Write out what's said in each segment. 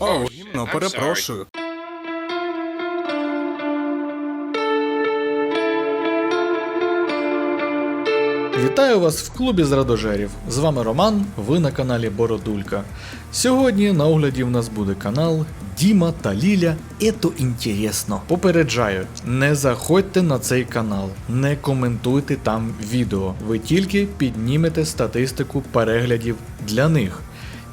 О, гімно, перепрошую. Вітаю вас в клубі зрадожерів. З вами Роман, ви на каналі Бородулька. Сьогодні на огляді в нас буде канал Діма та Ліля. Ето інтересно. Попереджаю, не заходьте на цей канал, не коментуйте там відео. Ви тільки піднімете статистику переглядів для них.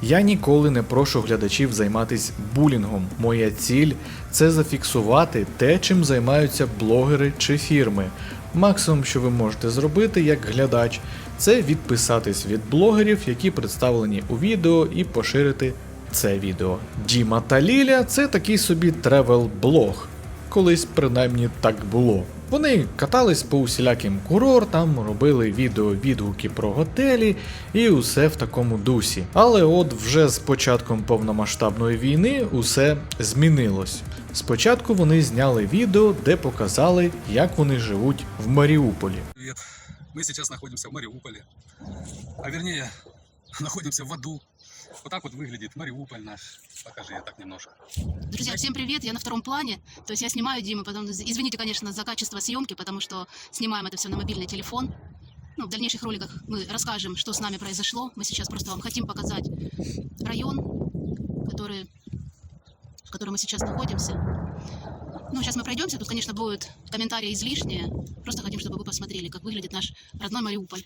Я ніколи не прошу глядачів займатися булінгом. Моя ціль це зафіксувати те, чим займаються блогери чи фірми. Максимум, що ви можете зробити як глядач, це відписатись від блогерів, які представлені у відео, і поширити це відео. Діма та Ліля це такий собі тревел-блог. Колись принаймні так було. Вони катались по усіляким курортам, робили відео відгуки про готелі і усе в такому дусі. Але от вже з початком повномасштабної війни усе змінилось. Спочатку вони зняли відео, де показали, як вони живуть в Маріуполі. Привет. Мы сейчас находимся в Мариуполе. А вернее, находимся в аду. Вот так вот выглядит Мариуполь наш. Покажи я так немножко. Друзья, всем привет, я на втором плане. То есть я снимаю Диму, потом, извините, конечно, за качество съемки, потому что снимаем это все на мобильный телефон. Ну, в дальнейших роликах мы расскажем, что с нами произошло. Мы сейчас просто вам хотим показать район, который, в котором мы сейчас находимся. Ну, сейчас мы пройдемся, тут, конечно, будут комментарии излишние. Просто хотим, чтобы вы посмотрели, как выглядит наш родной Мариуполь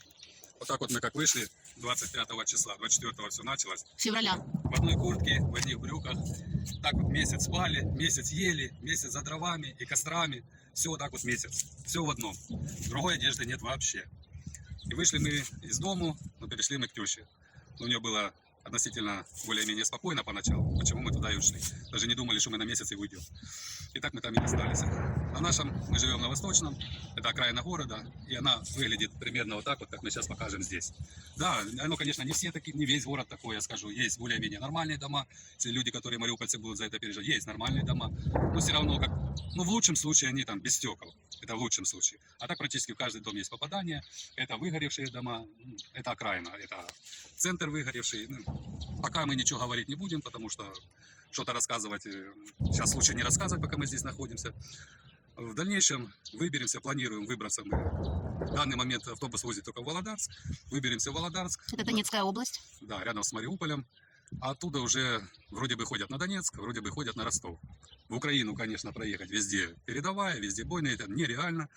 Вот так вот мы как вышли 25 числа, 24 все началось. февраля. В одной куртке, в одних брюках. Так вот месяц спали, месяц ели, месяц за дровами и кострами. Все вот так вот месяц. Все в одном. Другой одежды нет вообще. И вышли мы из дому, но перешли мы к теще. У нее было относительно более-менее спокойно поначалу. Почему мы туда и ушли? Даже не думали, что мы на месяц и выйдем. И так мы там и остались. На нашем мы живем на Восточном, это окраина города, и она выглядит примерно вот так вот, как мы сейчас покажем здесь. Да, оно, конечно, не все такие, не весь город такой, я скажу. Есть более-менее нормальные дома, те люди, которые мариупольцы будут за это переживать, есть нормальные дома, но все равно, как, ну, в лучшем случае они там без стекол, это в лучшем случае. А так практически в каждый дом есть попадание, это выгоревшие дома, это окраина, это центр выгоревший. Ну, пока мы ничего говорить не будем, потому что что-то рассказывать, э, сейчас лучше не рассказывать, пока мы здесь находимся. В дальнейшем выберемся, планируем выбраться мы. В данный момент автобус возит только в Володарск. Выберемся в Володарск, Это Донецкая область. да, рядом с Мариуполем. А оттуда уже вроде бы ходят на Донецк, вроде бы ходят на Ростов. В Украину, конечно, проехать везде передовая, везде бойная, это нереально.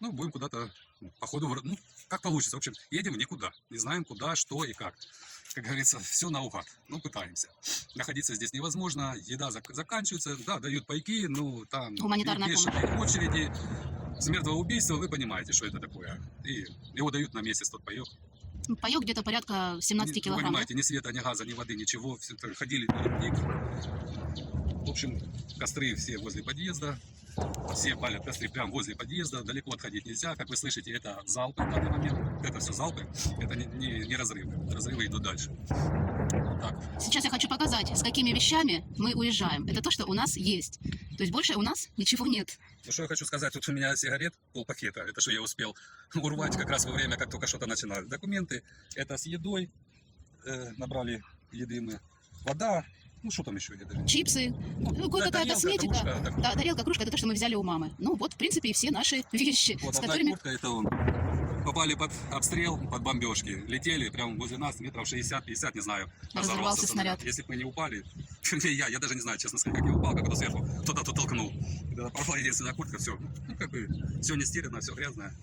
Ну, будем куда-то, по ходу, ну, как получится. В общем, едем никуда. Не знаем, куда, что и как. Как говорится, все наугад. Ну, пытаемся. Находиться здесь невозможно. Еда зак- заканчивается. Да, дают пайки, ну, там... Гуманитарная бешеные очереди. С мертвого убийства вы понимаете, что это такое. И его дают на месяц тот паек. Паек где-то порядка 17 Не- килограмм. понимаете, ни света, ни газа, ни воды, ничего. Все ходили ледник. В общем, костры все возле подъезда. Все палят костры прямо возле подъезда. Далеко отходить нельзя. Как вы слышите, это залпы в данный момент. Это все залпы. Это не, не- не разрывы. Разрывы идут дальше. Сейчас я хочу показать, с какими вещами мы уезжаем. Это то, что у нас есть. То есть больше у нас ничего нет. Ну, что я хочу сказать, тут у меня сигарет полпакета. Это что я успел урвать как раз во время, как только что-то начинали. Документы. Это с едой. Э, набрали еды мы. Вода. Ну, что там еще? Я даже Чипсы, ну, Да, кое-какая тарелка, косметика. кружка, Да, тарелка, кружка, это то, что мы взяли у мамы. Ну вот, в принципе, и все наши вещи, Вот с одна которыми... куртка, это он. Попали под обстрел, под бомбежки. Летели прямо возле нас, метров 60-50, не знаю. Разорвался снаряд. Если бы мы не упали, я, я даже не знаю, честно сказать, как я упал, как это сверху кто-то тут толкнул. Тогда порвала единственная куртка, все. Ну, как бы, все не стирано, все грязное.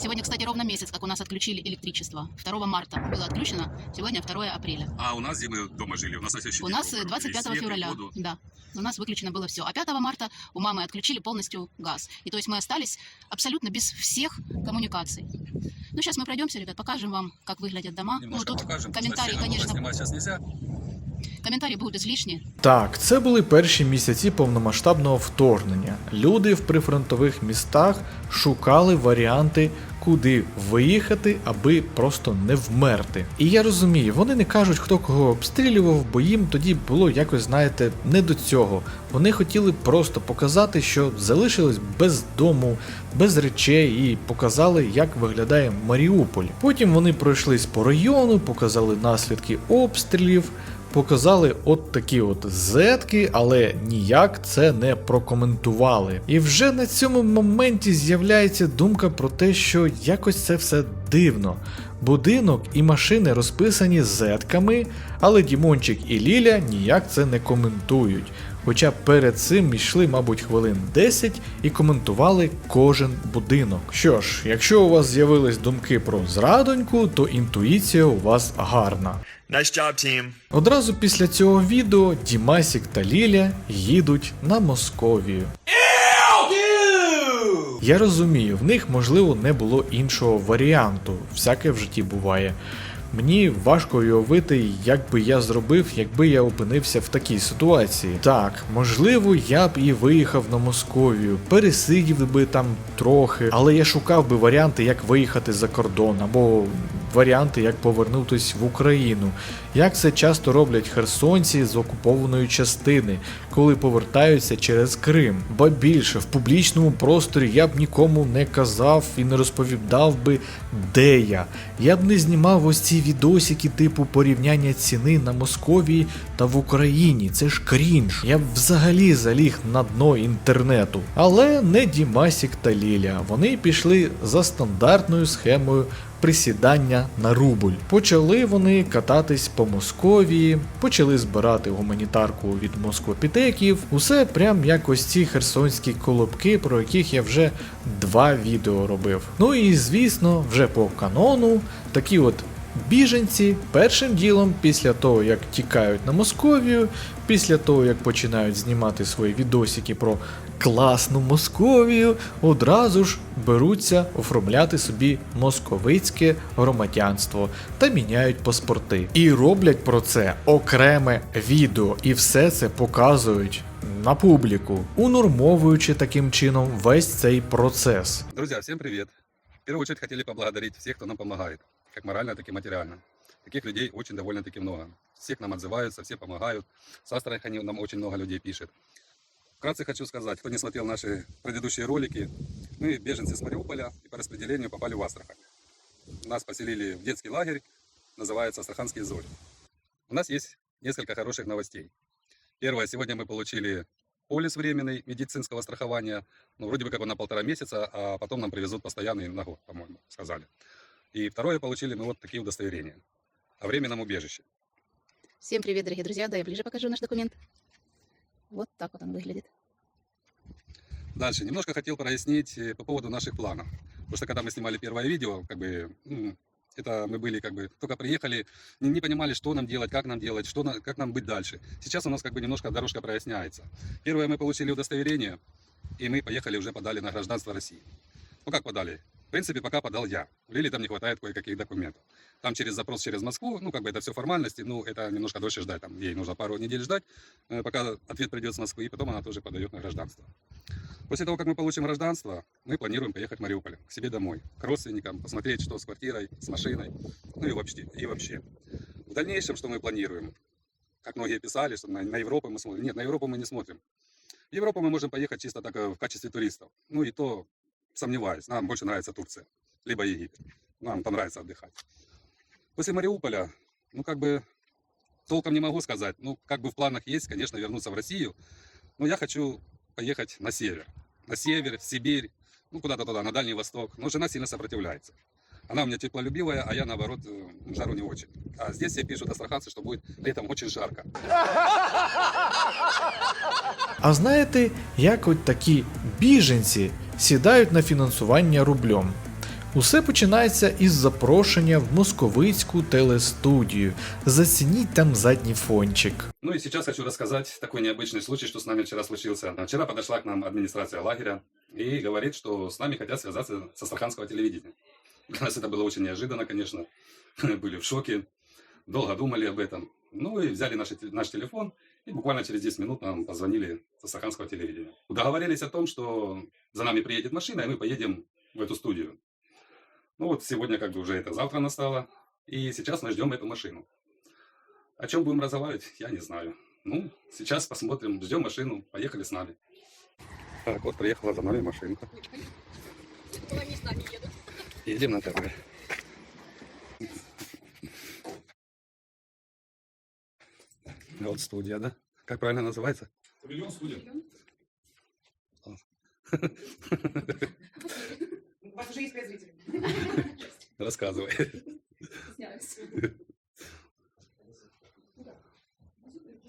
Сегодня, кстати, ровно месяц, как у нас отключили электричество. 2 марта было отключено, сегодня 2 апреля. А у нас, где мы дома жили, у нас на следующий У день нас было э, 25 и свет, февраля, воду. да, у нас выключено было все. А 5 марта у мамы отключили полностью газ. И то есть мы остались абсолютно без всех коммуникаций. Ну, сейчас мы пройдемся, ребят, покажем вам, как выглядят дома. Ну, тут покажем. комментарии, конечно, Снимать сейчас нельзя. комментарии будут излишние. Так, це були перші місяці повномасштабного вторгнення. Люди в прифронтових містах шукали варіанти, куди виїхати, аби просто не вмерти. І я розумію, вони не кажуть, хто кого обстрілював, бо їм тоді було якось, знаєте, не до цього. Вони хотіли просто показати, що залишились без дому, без речей і показали, як виглядає Маріуполь. Потім вони пройшлись по району, показали наслідки обстрілів. Показали от такі от зетки, але ніяк це не прокоментували. І вже на цьому моменті з'являється думка про те, що якось це все дивно. Будинок і машини розписані зетками, але Дімончик і Ліля ніяк це не коментують. Хоча перед цим йшли, мабуть, хвилин 10 і коментували кожен будинок. Що ж, якщо у вас з'явились думки про зрадоньку, то інтуїція у вас гарна. Nice job, team. Одразу після цього відео Дімасік та Ліля їдуть на Московію. Я розумію, в них можливо не було іншого варіанту, всяке в житті буває. Мені важко уявити, як би я зробив, якби я опинився в такій ситуації. Так, можливо, я б і виїхав на Московію, пересидів би там трохи, але я шукав би варіанти, як виїхати за кордон, або варіанти, як повернутися в Україну. Як це часто роблять херсонці з окупованої частини, коли повертаються через Крим. Ба більше в публічному просторі я б нікому не казав і не розповідав би, де я. Я б не знімав ось ці відосики типу порівняння ціни на Московії та в Україні. Це ж крінж. Я б взагалі заліг на дно інтернету. Але не Дімасік та Ліля. Вони пішли за стандартною схемою присідання на рубль. Почали вони кататись по Московії, почали збирати гуманітарку від москвопітеків. Усе прям як ось ці херсонські колобки, про яких я вже два відео робив. Ну і звісно, вже по канону такі от. Біженці першим ділом, після того як тікають на Московію, після того як починають знімати свої відосики про класну Московію, одразу ж беруться оформляти собі московицьке громадянство та міняють паспорти. І роблять про це окреме відео, і все це показують на публіку, унормовуючи таким чином весь цей процес. Друзья, всем привет. В первую очередь хотели поблагодарить всех, кто нам помогает, как морально, так и материально. Таких людей очень довольно-таки много. Все к нам отзываются, все помогают. С Астрахани нам очень много людей пишет. Вкратце хочу сказать, кто не смотрел наши предыдущие ролики, мы беженцы с Мариуполя и по распределению попали в Астрахань. Нас поселили в детский лагерь, называется Астраханские зори. У нас есть несколько хороших новостей. Первое, сегодня мы получили полис временный медицинского страхования, ну, вроде бы как бы на полтора месяца, а потом нам привезут постоянный на год, по-моему, сказали. И второе, получили мы вот такие удостоверения о временном убежище. Всем привет, дорогие друзья. Да, я ближе покажу наш документ. Вот так вот он выглядит. Дальше, немножко хотел прояснить э, по поводу наших планов. Потому что когда мы снимали первое видео, как бы, ну, это мы были как бы, только приехали, не, не понимали, что нам делать, как нам делать, что на- как нам быть дальше. Сейчас у нас как бы немножко дорожка проясняется. Первое, мы получили удостоверение, и мы поехали уже подали на гражданство России. Ну как подали? В принципе, пока подал я. Лили там не хватает кое-каких документов. Там через запрос через Москву, ну как бы это все формальности, ну это немножко дольше ждать, там ей нужно пару недель ждать, э, пока ответ придет с Москвы, и потом она тоже подает на гражданство. После того, как мы получим гражданство, мы планируем поехать в Мариуполь, к себе домой, к родственникам, посмотреть, что с квартирой, с машиной, ну и вообще. И вообще. В дальнейшем, что мы планируем, как многие писали, что на, на Европу мы смотрим. Нет, на Европу мы не смотрим. В Европу мы можем поехать чисто так э, в качестве туристов. Ну и то сомневаюсь. Нам больше нравится Турция, либо Египет. Нам там нравится отдыхать. После Мариуполя, ну как бы толком не могу сказать. Ну как бы в планах есть, конечно, вернуться в Россию. Но я хочу поехать на север. На север, в Сибирь, ну куда-то туда, на Дальний Восток. Но жена сильно сопротивляется. Она у меня теплолюбивая, а я наоборот э, жару не очень. А здесь все пишут астраханцы, что будет летом очень жарко. А знаєте, як от такі біженці сідають на фінансування рублем? Усе починається із запрошення в московицьку телестудію. Зацініть там задній фончик. Ну и сейчас хочу рассказать такой необычный случай, что с нами вчера случился. Вчера подошла к нам администрация лагеря и говорит, что с нами хотят связаться с астраханского телевидения. Для нас это было очень неожиданно, конечно. Были в шоке, долго думали об этом. Ну и взяли наш, наш телефон и буквально через 10 минут нам позвонили с астраханского телевидения. Договорились о том, что за нами приедет машина, и мы поедем в эту студию. Ну вот сегодня как бы уже это завтра настало, и сейчас мы ждем эту машину. О чем будем разговаривать, я не знаю. Ну, сейчас посмотрим, ждем машину, поехали с нами. Так, вот приехала за нами машинка. Едем на ТВ. Вот студия, да? Как правильно называется? Павильон студия. У вас уже есть пять зрителей. Рассказывай. Стесняюсь.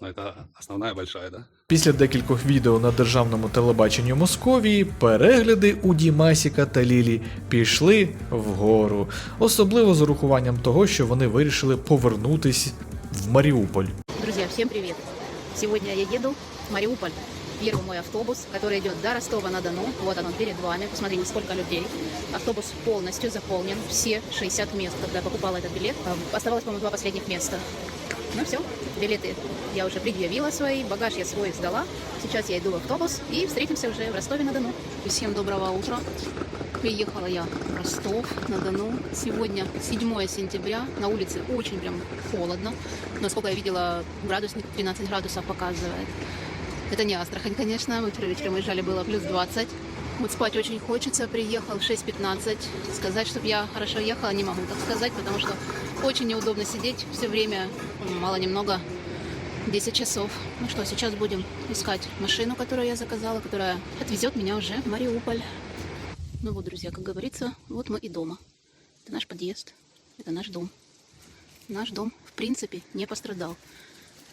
Ну, это основная большая, да? Після декількох відео на державному телебаченні Московії перегляди у Дімасіка та Лілі пішли вгору, особливо з урахуванням того, що вони вирішили повернутись в Маріуполь. Друзья, всем привет! Сегодня я еду в Мариуполь. Первый мой автобус, который идет до Ростова-на-Дону. Вот он перед вами. Посмотрите, сколько людей. Автобус полностью заполнен. Все 60 мест. Когда я покупала этот билет, э, оставалось, по-моему, два последних места. Ну все, билеты я уже предъявила свои, багаж я свой сдала. Сейчас я иду в автобус и встретимся уже в Ростове-на-Дону. Всем доброго утра. Приехала я в Ростов-на-Дону. Сегодня 7 сентября. На улице очень прям холодно. Насколько я видела, градусник 13 градусов показывает. Это не Астрахань, конечно. Мы вчера вечером уезжали, было плюс 20. Вот спать очень хочется. Приехал в 6.15. Сказать, чтобы я хорошо ехала, не могу так сказать, потому что очень неудобно сидеть все время, мало-немного, 10 часов. Ну что, сейчас будем искать машину, которую я заказала, которая отвезет меня уже в Мариуполь. Ну вот, друзья, как говорится, вот мы и дома. Это наш подъезд, это наш дом. Наш дом, в принципе, не пострадал.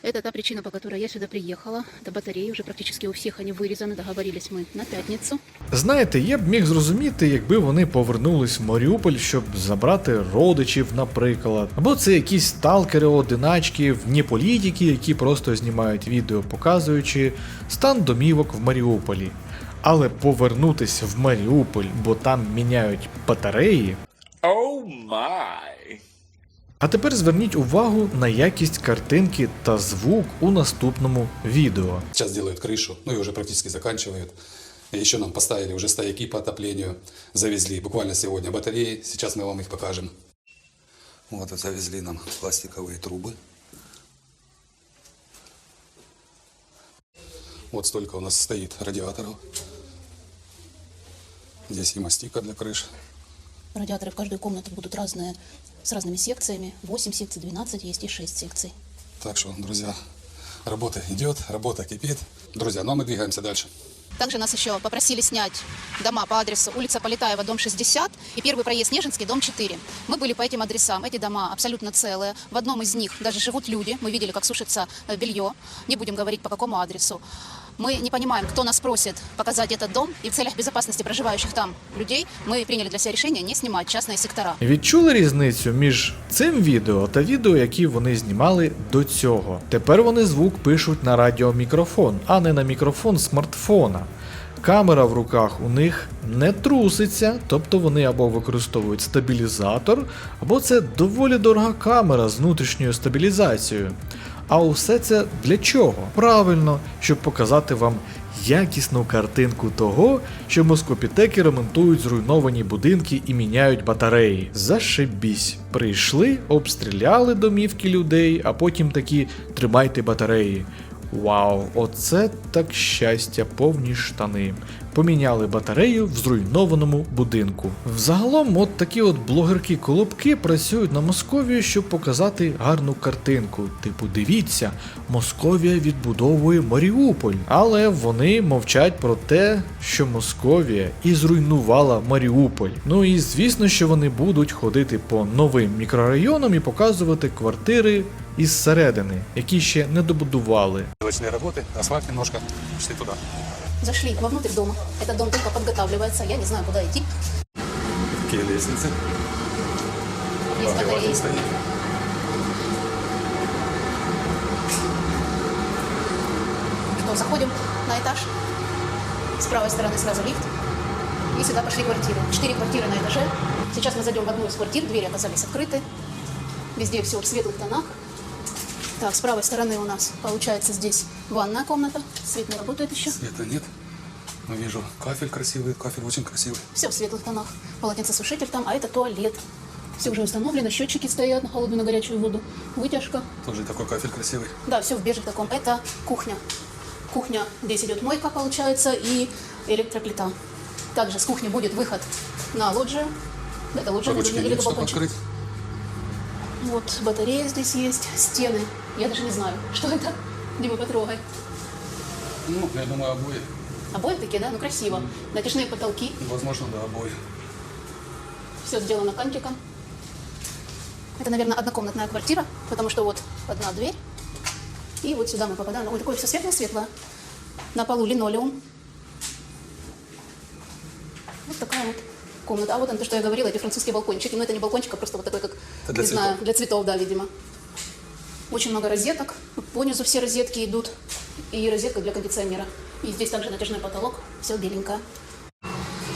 Это та причина, по которой я сюда приехала. До батареи уже практически у всех они вырезаны. Договорились мы на пятницу. Знаєте, я б міг зрозуміти, якби вони повернулись в Маріуполь, щоб забрати родичів, наприклад. Або це якісь сталкери, одиначки, вні політики, які просто знімають відео, показуючи стан домівок в Маріуполі. Але повернутись в Маріуполь, бо там міняють батареї. Oh my. А тепер зверніть увагу на якість картинки та звук у наступному відео. Сейчас делают крышу, ну и уже практически заканчивают. И еще нам поставили уже стояки по отоплению, завезли буквально сегодня батареи, сейчас мы вам их покажем. Вот, вот завезли нам пластиковые трубы. Вот столько у нас стоит радиаторов. Здесь и мастика для крыш. Радиаторы в каждую комнату будут разные, с разными секциями. 8 секций, 12 есть и 6 секций. Так что, друзья, работа идет, работа кипит. Друзья, ну а мы двигаемся дальше. Также нас еще попросили снять дома по адресу улица Полетаева, дом 60 и первый проезд Нежинский, дом 4. Мы были по этим адресам. Эти дома абсолютно целые. В одном из них даже живут люди. Мы видели, как сушится э, белье. Не будем говорить, по какому адресу. Мы не понимаем, кто нас просит показать этот дом, и в целях безопасности проживающих там людей мы приняли для себя решение не снимать частные сектора. Відчули різницю між цим відео та відео, які вони знімали до цього. Тепер вони звук пишуть на радіомікрофон, а не на мікрофон смартфона. Камера в руках у них не труситься, тобто вони або використовують стабілізатор, або це доволі дорога камера з внутрішньою стабілізацією. А усе це для чого? Правильно, щоб показати вам якісну картинку того, що москопітеки ремонтують зруйновані будинки і міняють батареї. Зашибісь. Прийшли, обстріляли домівки людей, а потім такі тримайте батареї. Вау, оце так щастя, повні штани. Поміняли батарею в зруйнованому будинку. Взагалом, от такі от блогерки-колобки працюють на Московію, щоб показати гарну картинку. Типу, дивіться, Московія відбудовує Маріуполь. Але вони мовчать про те, що Московія і зруйнувала Маріуполь. Ну і звісно, що вони будуть ходити по новим мікрорайонам і показувати квартири із середини, які ще не добудували. Мелочные работы, асфальт немножко, шли туда. Зашли вовнутрь дома. Этот дом только подготавливается. Я не знаю, куда идти. Такие лестницы. Есть батареи. Обогреватель стоит. Что, заходим на этаж. С правой стороны сразу лифт. И сюда пошли квартиры. Четыре квартиры на этаже. Сейчас мы зайдем в одну из квартир. Двери оказались открыты. Везде все в светлых тонах. Так, с правой стороны у нас получается здесь ванная комната. Свет не работает еще. Света нет. Но вижу кафель красивый, кафель очень красивый. Все в светлых тонах. Полотенцесушитель там, а это туалет. Все уже установлено, счетчики стоят на холодную, на горячую воду. Вытяжка. Тоже такой кафель красивый. Да, все в беже таком. Это кухня. Кухня, здесь идет мойка, получается, и электроплита. Также с кухни будет выход на лоджию. Это лоджия Ручки или чтобы балкончик. открыть. Вот батарея здесь есть, стены. Я даже не знаю, что это. Дима, потрогай. Ну, я думаю, обои. Обои такие, да? Ну, красиво. Натяжные потолки. Возможно, да, обои. Все сделано кантиком. Это, наверное, однокомнатная квартира, потому что вот одна дверь. И вот сюда мы попадаем. Ой, такое все светлое-светлое. На полу линолеум. Вот такая вот комната. А вот он, то, что я говорила, эти французские балкончики. Но это не балкончик, а просто вот такой, как, Это для не знаю, цветов. для цветов, да, видимо. Очень много розеток. Понизу все розетки идут. И розетка для кондиционера. И здесь также натяжной потолок. Все беленькое.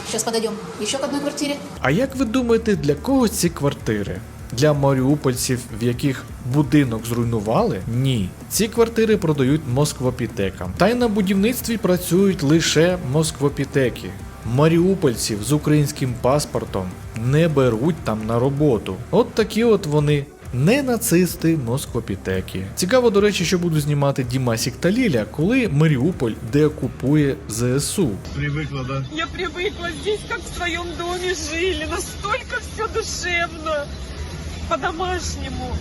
Сейчас подойдем еще к одной квартире. А як ви думаєте, для кого ці квартири? Для маріупольців, в яких будинок зруйнували? Ні. Ці квартири продають москвопітекам. Та й на будівництві працюють лише москвопітеки. Маріупольців з українським паспортом не беруть там на роботу. От такі от вони. Не нацисти москвопітеки. Цікаво, до речі, що буду знімати Дімасік та Ліля, коли Маріуполь деокупує ЗСУ. Я привыкла здесь, как в своем доме жили. Настолько все душевно, по-домашнему.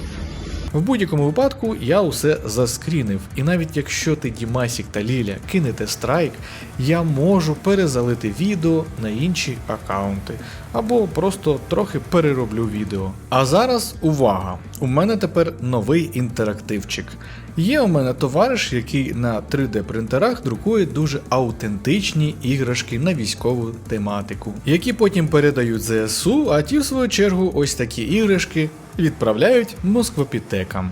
В будь-якому випадку я усе заскрінив, і навіть якщо ти Дімасік та Ліля кинете страйк, я можу перезалити відео на інші аккаунти або просто трохи перероблю відео. А зараз увага! У мене тепер новий інтерактивчик. Є у мене товариш, який на 3D принтерах друкує дуже аутентичні іграшки на військову тематику, які потім передають ЗСУ, а ті, в свою чергу, ось такі іграшки відправляють москвопітекам.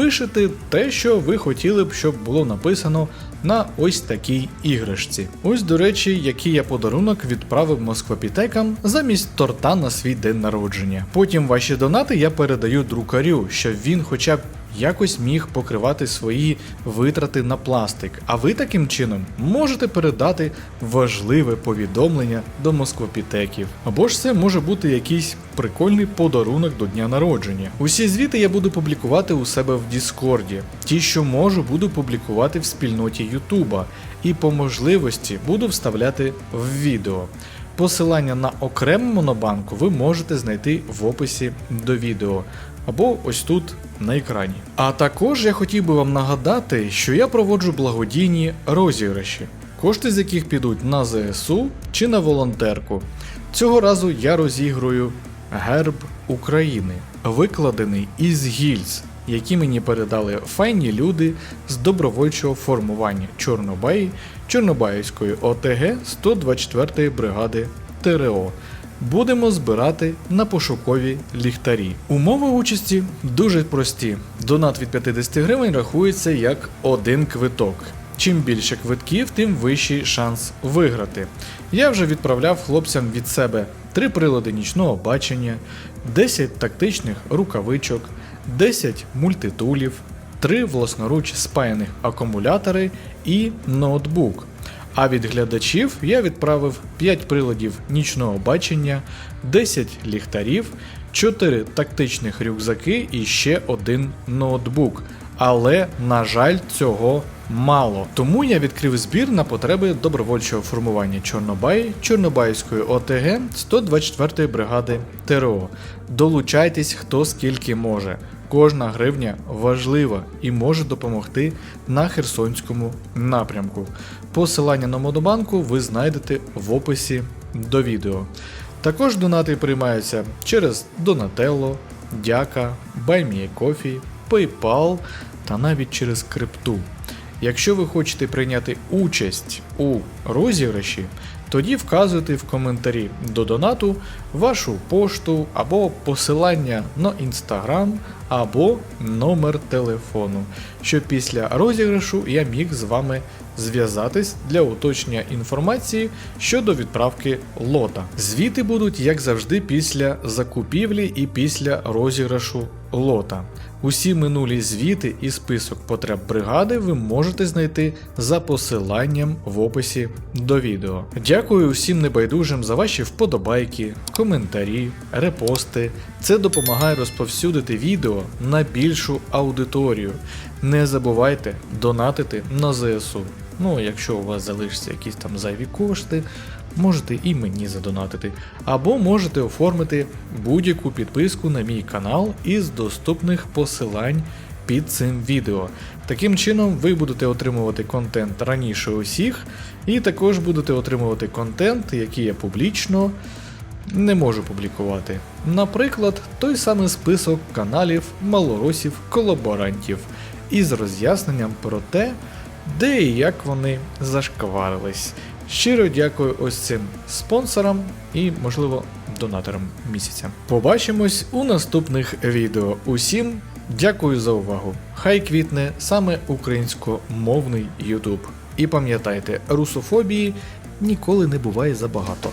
пишете те, що ви хотіли б, щоб було написано на ось такій іграшці. Ось, до речі, який я подарунок відправив москвапітекам замість торта на свій день народження. Потім ваші донати я передаю друкарю, щоб він хоча б якось міг покривати свої витрати на пластик. А ви таким чином можете передати важливе повідомлення до москвопітеків. Або ж це може бути якийсь прикольний подарунок до дня народження. Усі звіти я буду публікувати у себе в Діскорді. Ті, що можу, буду публікувати в спільноті Ютуба, і по можливості буду вставляти в відео. Посилання на окрему монобанку ви можете знайти в описі до відео або ось тут на екрані. А також я хотів би вам нагадати, що я проводжу благодійні розіграші, кошти з яких підуть на ЗСУ чи на волонтерку. Цього разу я розіграю герб України, викладений із гільз, які мені передали файні люди з добровольчого формування Чорнобаї Чорнобаївської ОТГ 124 бригади ТРО. Будемо збирати на пошукові ліхтарі. Умови участі дуже прості. Донат від 50 гривень рахується як один квиток. Чим більше квитків, тим вищий шанс виграти. Я вже відправляв хлопцям від себе три прилади нічного бачення, 10 тактичних рукавичок, 10 мультитулів, 3 власноруч спаяних акумулятори і ноутбук. А від глядачів я відправив 5 приладів нічного бачення, 10 ліхтарів, 4 тактичних рюкзаки і ще один ноутбук. Але, на жаль, цього мало. Тому я відкрив збір на потреби добровольчого формування Чорнобаї Чорнобайської ОТГ 124 бригади ТРО. Долучайтесь хто скільки може. Кожна гривня важлива і може допомогти на Херсонському напрямку. Посилання на Монобанку ви знайдете в описі до відео. Також донати приймаються через Donatello, Дяка, BuyMeACoffee, PayPal та навіть через крипту. Якщо ви хочете прийняти участь у розіграші, тоді вказуйте в коментарі до донату вашу пошту або посилання на інстаграм або номер телефону, щоб після розіграшу я міг з вами зв'язатись для уточнення інформації щодо відправки лота. Звіти будуть, як завжди, після закупівлі і після розіграшу лота. Усі минулі звіти і список потреб бригади ви можете знайти за посиланням в описі до відео. Дякую всім небайдужим за ваші вподобайки, коментарі, репости. Це допомагає розповсюдити відео на більшу аудиторію. Не забувайте донатити на ЗСУ. Ну, якщо у вас залишаться якісь там зайві кошти, можете і мені задонатити. Або можете оформити будь-яку підписку на мій канал із доступних посилань під цим відео. Таким чином, ви будете отримувати контент раніше усіх, і також будете отримувати контент, який я публічно не можу публікувати. Наприклад, той самий список каналів малоросів колаборантів із роз'ясненням про те, де і як вони зашкварились. Щиро дякую ось цим спонсорам і, можливо, донаторам місяця. Побачимось у наступних відео. Усім дякую за увагу. Хай квітне саме українськомовний YouTube. І пам'ятайте, русофобії ніколи не буває забагато.